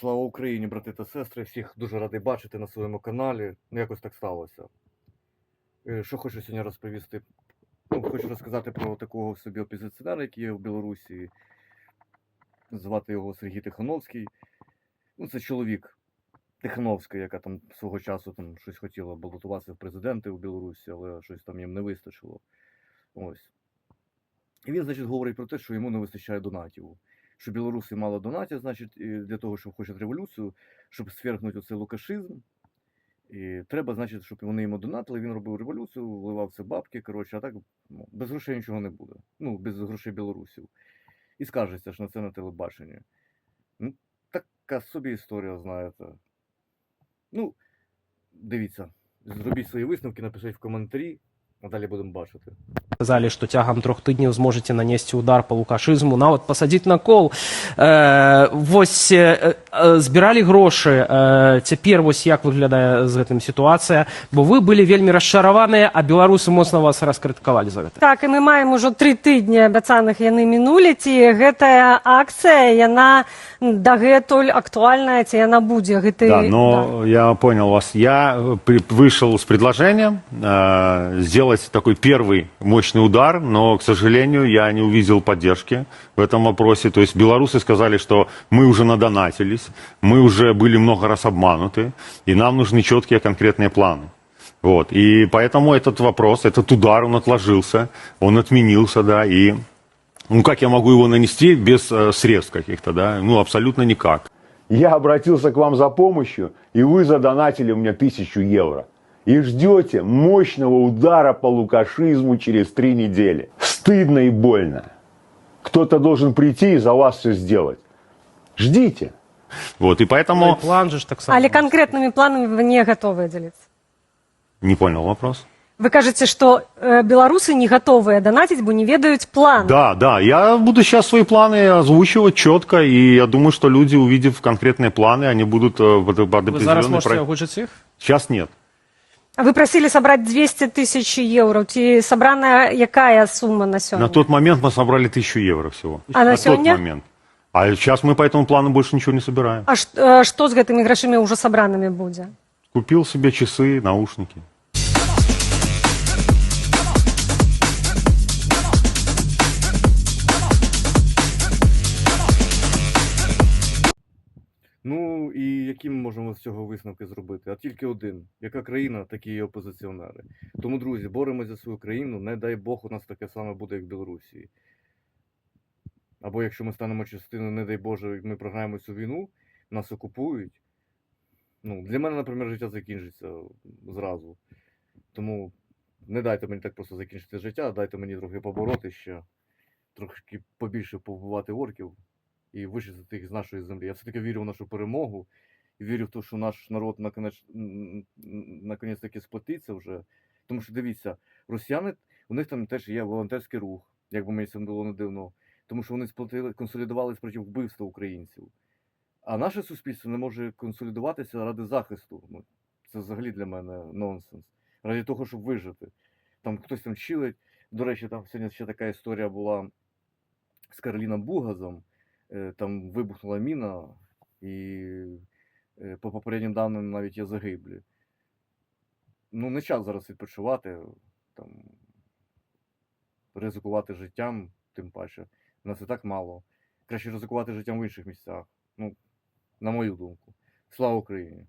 Слава Україні, брати та сестри! Всіх дуже радий бачити на своєму каналі. Ну, якось так сталося. Е, Що хочу сьогодні розповісти? Ну, хочу розказати про такого собі опозиціонера, який є в Білорусі. Звати його Сергій Тихановський. Ну, це чоловік Тихановська, яка там свого часу там щось хотіла балотуватися в президенти у Білорусі, але щось там їм не вистачило. Ось. І він, значить, говорить про те, що йому не вистачає донатів. Що білоруси мало донатів, значить, для того, щоб хочуть революцію, щоб свергнути оцей лукашизм. І треба, значить, щоб вони йому донатили, він робив революцію, вливав в бабки, коротше, а так ну, без грошей нічого не буде. Ну, без грошей білорусів. І скажеться ж на це на телебаченні. Ну, така собі історія, знаєте. Ну, дивіться, зробіть свої висновки, напишіть в коментарі, а далі будемо бачити сказали, что тягом трох тыдняў зможаце нанесці удар по лукашызму нават пасадзіць на кол э, вось э, э, збіралі грошы э, цяпер вось як выглядае з гэтым сітуацыя бо вы былі вельмі расчараваныя а беларусы моцна вас раскрытыкавалі за гэта Так, і мы маем ужо тры тыдні абяцаных яны мінулі, ці гэтая акцыя, яна дагэтуль актуальная, ці яна будзе гэты... Да, но я понял вас. Я э, при- вышел с предложением э, сделать такой первый мощный удар, но, к сожалению, я не увидел поддержки в этом вопросе. То есть белорусы сказали, что мы уже надонатились, мы уже были много раз обмануты, и нам нужны четкие конкретные планы. Вот. И поэтому этот вопрос, этот удар, он отложился, он отменился, да, и ну как я могу его нанести без э, средств каких-то, да? Ну абсолютно никак. Я обратился к вам за помощью, и вы задонатили мне тысячу евро И ждете мощного удара по лукашизму через три недели. Стыдно и больно. Кто-то должен прийти и за вас все сделать. Ждите. Вот, и Ну, поэтому... і план же ж так само Але канкрэтнымі планамі вы не гатовыя дзеліцца. Не понял вопрос. Вы кажаце, што э, беларусы не гатовыя данаціць, бо не ведаюць план. Да, да, я буду сейчас свои планы озвучивать четко, и я думаю, что люди, увидев конкретные планы, они будут э, под, под вы зараз определенный можете проект. агучыць іх Сейчас нет. А Вы прасілі сабраць 200 тысяч еўраў, ці сабраная якая сума на сёння? На тот момент мы собрали тысячу евро всего. А на тот сегодня? момент. А сейчас мы по этому плану больше ничего не собираем. А ш, э, што з гэтымі грашымі ўжо сабранымі будзе? Купил себе часы, наушники. Які ми можемо з цього висновки зробити? А тільки один: яка країна, такі і опозиціонери. Тому, друзі, боремося за свою країну. Не дай Бог, у нас таке саме буде, як в Білорусі. Або якщо ми станемо частиною, не дай Боже, ми програємо цю війну, нас окупують. Ну, для мене, наприклад, життя закінчиться зразу. Тому не дайте мені так просто закінчити життя, дайте мені трохи побороти ще, трохи побільше побувати орків і вичистити їх з нашої землі. Я все-таки вірю в нашу перемогу вірю в те, що наш народ наконець, наконець таки сплотиться вже. Тому що дивіться, росіяни, у них там теж є волонтерський рух, як би мені це було не дивно, тому що вони сплотили, консолідувалися проти вбивства українців. А наше суспільство не може консолідуватися ради захисту. Ну, це взагалі для мене нонсенс. Ради того, щоб вижити. Там хтось там чилить. До речі, там сьогодні ще така історія була з Кароліном Бугазом. Е, Там вибухнула міна, і по попереднім даним навіть є загиблі. Ну, не час зараз відпочивати, там, ризикувати життям, тим паче. Нас і так мало. Краще ризикувати життям в інших місцях. Ну, на мою думку. Слава Україні!